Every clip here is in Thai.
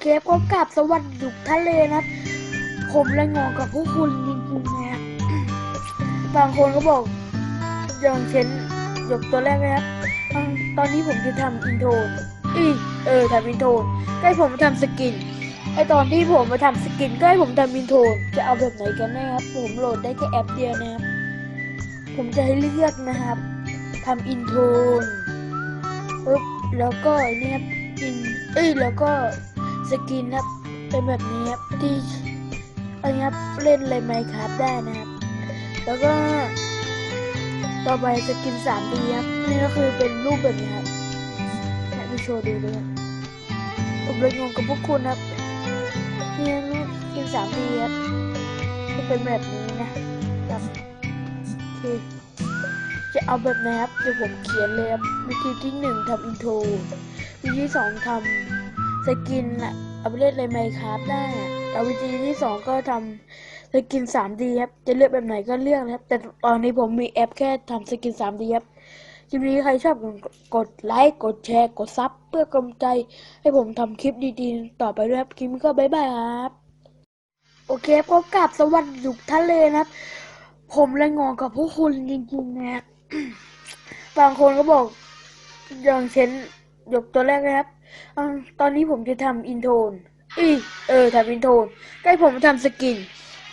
เคพบกับสวัสดีทุกท่านเลยนะครับ ผมและงงกับพวกคุณจริงๆนะครับบางคนก็บอกอย่างเช่นยกตัวแรกนะครับ ตอนนี้ผมจะทำอินโทรอีเออทำอินโทรก็ให้ผมทำสกินไอตอนที่ผมมาทำสกินก็ให้ผมทำอินโทรจะเอาแบบไหนกันน่ครับ ผมโหลดได้แค่แอปเดียวนะครับ ผมจะให้เลือกนะครับทำอินโทรปุ๊บแล้วก็เนี่ยอินเอ้ยแล้วก็ สกินครับเป็นแบบนี้ครับที่อันนี้ครับเล่นเลยไหมครับได้นะครับ แล้วก็ ต่อไปสกิน 3D ครับนี่ก็คือเป็นรูปแบบนี้ครับให้ดูโชว์ดูด้วยครับผมเลยงงกับพวกคุณครับนี่รูปสกิน 3D ครับจะเป็นแบบนี้นะครับโอเคจะเอาแบบไหนครับเดี๋ยวผมเขียนเลยครับวิธีที่หนึ่งทำอินโทรวิธีที่สองทำ กินอะเอาไปเล่นเลยไหมครับได้อะแล้ววิธีที่สองก็ทำสกิน 3D ครับ จะเลือกแบบไหนก็เลือกนะครับ แต่ตอนนี้ผมมีแอปแค่ทำสกิน 3D ครับคลิปนี้ใครชอบกดไลค์ กดแชร์ กดซับเพื่อกำลังใจ ให้ผมทำคลิปดีๆ ต่อไปด้วยครับ คลิปนี้ก็บ๊ายบายครับ โอเคพบกับสวัสดีทุกท่านเลยนะครับ ผมและงงกับพวกคุณจริงๆนะครับบางคนก็บอกอย่างเช่นยกตัวแรกนะครับ อตอนนี้ผมจะทำอินโทรอีเออทำอินโทรก็ให้ผมมาทำสกิน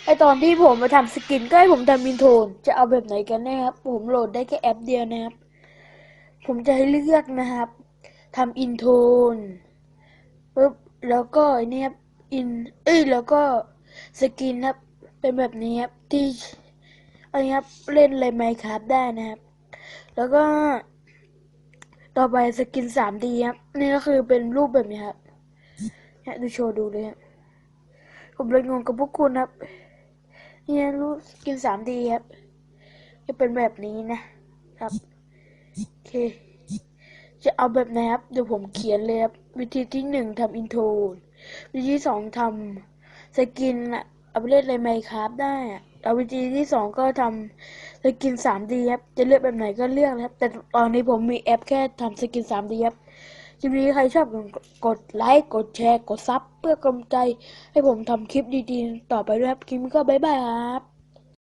ไอตอนที่ผมมาทำสกินใก็ให้ผมทำอินโทรจะเอาแบบไหนกันแน่ครับ ผมโหลดได้แค่แอปเดียวนะครับ ผมจะให้เลือกนะครับทำอินโทรปุ๊บแล้วก็ไอเนี้ยอินเอ้ยแล้วก็สกินครับเป็นแบบนี้ครับที่อันนี้ครับเล่นเลยไหมครับได้นะครับ แล้วก็ ต่อไปสกิน 3D ครับ นี่ก็คือเป็นรูปแบบนี้ครับเนี่ยดูโชว์ดูเลยครับผมเลยงงกับพวกคุณครับ เนี่ยรูปสกิน 3D ครับ จะเป็นแบบนี้นะครับ โอเค จะเอาแบบไหนครับ เดี๋ยวผมเขียนเลยครับ วิธีที่หนึ่งทำอินโทรวิธีที่สองทำสกินอะ เอาไปเล่นเลยไหมครับได้อะแล้ววิธีที่สองก็ทำสกิน 3D ครับ จะเลือกแบบไหนก็เลือกนะครับ แต่ตอนนี้ผมมีแอปแค่ทำสกิน 3D ครับคลิปนี้ใครชอบกดไลค์ กดแชร์ กดซับเพื่อกำลังใจให้ผมทำคลิปดีๆ ต่อไปด้วยครับ คลิปนี้ก็บ๊ายบายครับ